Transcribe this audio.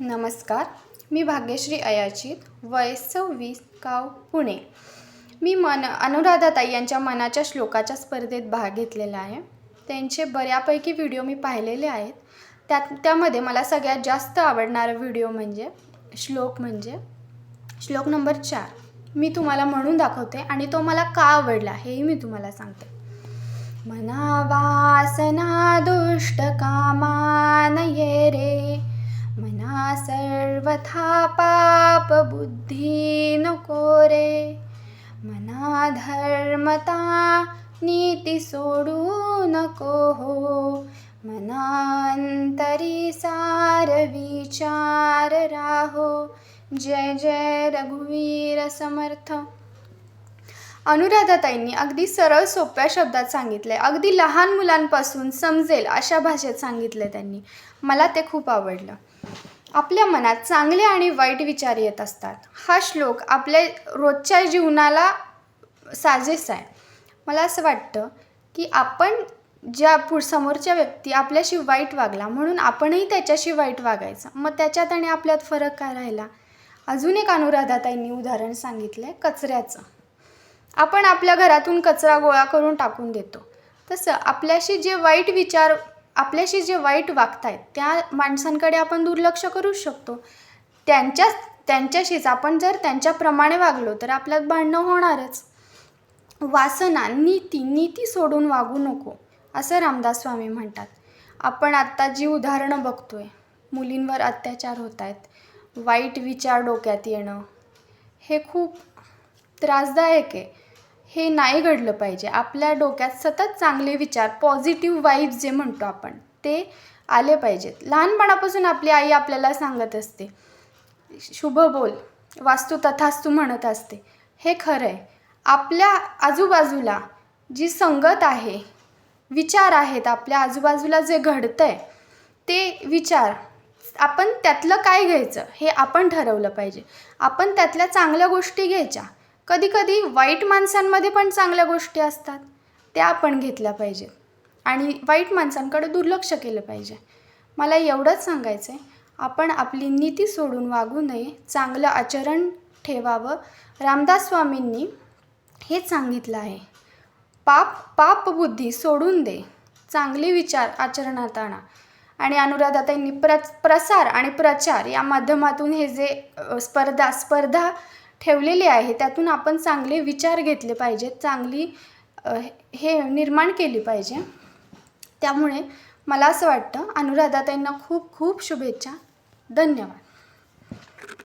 नमस्कार मी भाग्यश्री अयाचित वय सव्वीस गाव पुणे. मी मन अनुराधाताई यांच्या मनाच्या श्लोकाच्या स्पर्धेत भाग घेतलेला आहे. त्यांचे बऱ्यापैकी व्हिडिओ मी पाहिलेले आहेत. त्यात त्यामध्ये मला सगळ्यात जास्त आवडणारा व्हिडिओ म्हणजे श्लोक म्हणजे श्लोक नंबर चार. मी तुम्हाला म्हणून दाखवते आणि तो मला का आवडला हेही मी तुम्हाला सांगते. मना वासना दुष्ट सर्वथा पाप बुद्धी नको रे मना धर्मता नीती सोडू नको हो मनांतरी सार विचार राहो। जय जय रघुवीर समर्थ। अनुराधाताईंनी अगदी सरळ सोप्या शब्दात सांगितलं आहे अगदी लहान मुलांपासून समजेल अशा भाषेत सांगितलं त्यांनी. मला ते खूप आवडलं. आपल्या मनात चांगले आणि वाईट विचार येत असतात. हा श्लोक आपल्या रोजच्या जीवनाला साजेस आहे. मला असं वाटतं की आपण ज्या पु समोरच्या व्यक्ती आपल्याशी वाईट वागला म्हणून आपणही त्याच्याशी वाईट वागायचं. मग त्याच्यात आणि आपल्यात फरक काय राहिला? अजून एक अनुराधाताईंनी उदाहरण सांगितलं आहे कचऱ्याचं. आपण आपल्या घरातून कचरा गोळा करून टाकून देतो. तसं आपल्याशी जे वाईट विचार आपल्याशी जे वाईट वागतायत त्या माणसांकडे आपण दुर्लक्ष करू शकतो. त्यांच्याच त्यांच्याशीच आपण जर त्यांच्याप्रमाणे वागलो तर आपल्यात भांडणं होणारच. वासना नीती नीती सोडून वागू नको असं रामदास स्वामी म्हणतात. आपण आत्ता जी उदाहरणं बघतोय मुलींवर अत्याचार होत आहेत वाईट विचार डोक्यात येणं हे खूप त्रासदायक आहे. हे नाही घडलं पाहिजे. आपल्या डोक्यात सतत चांगले विचार पॉझिटिव्ह वाईब्स जे म्हणतो आपण ते आले पाहिजेत. लहानपणापासून आपली आई आपल्याला सांगत असते शुभ बोल वास्तू तथास्तू म्हणत असते. हे खरं आहे आपल्या आजूबाजूला जी संगत आहे विचार आहेत आपल्या आजूबाजूला जे घडतं आहे ते विचार आपण त्यातलं काय घ्यायचं हे आपण ठरवलं पाहिजे. आपण त्यातल्या चांगल्या गोष्टी घ्यायच्या. कधीकधी वाईट माणसांमध्ये पण चांगल्या गोष्टी असतात. त्या आपण घेतल्या पाहिजेत. आणि वाईट माणसांकडे दुर्लक्ष केलं पाहिजे. मला एवढंच सांगायचं आहे आपण आपली नीती सोडून वागू नये चांगलं आचरण ठेवावं. रामदास स्वामींनी हेच सांगितलं आहे. पाप पाप बुद्धी सोडून दे. चांगले विचार आचरणात आणा. आणि अनुराधाताईंनी प्र प्रसार आणि प्रचार या माध्यमातून हे जे स्पर्धा स्पर्धा ठेवलेली आहे. त्यातून आपण चांगले विचार घेतले पाहिजेत. चांगली हे निर्माण केली पाहिजे. त्यामुळे मला असं वाटतं अनुराधाताईंना खूप खूप शुभेच्छा. धन्यवाद.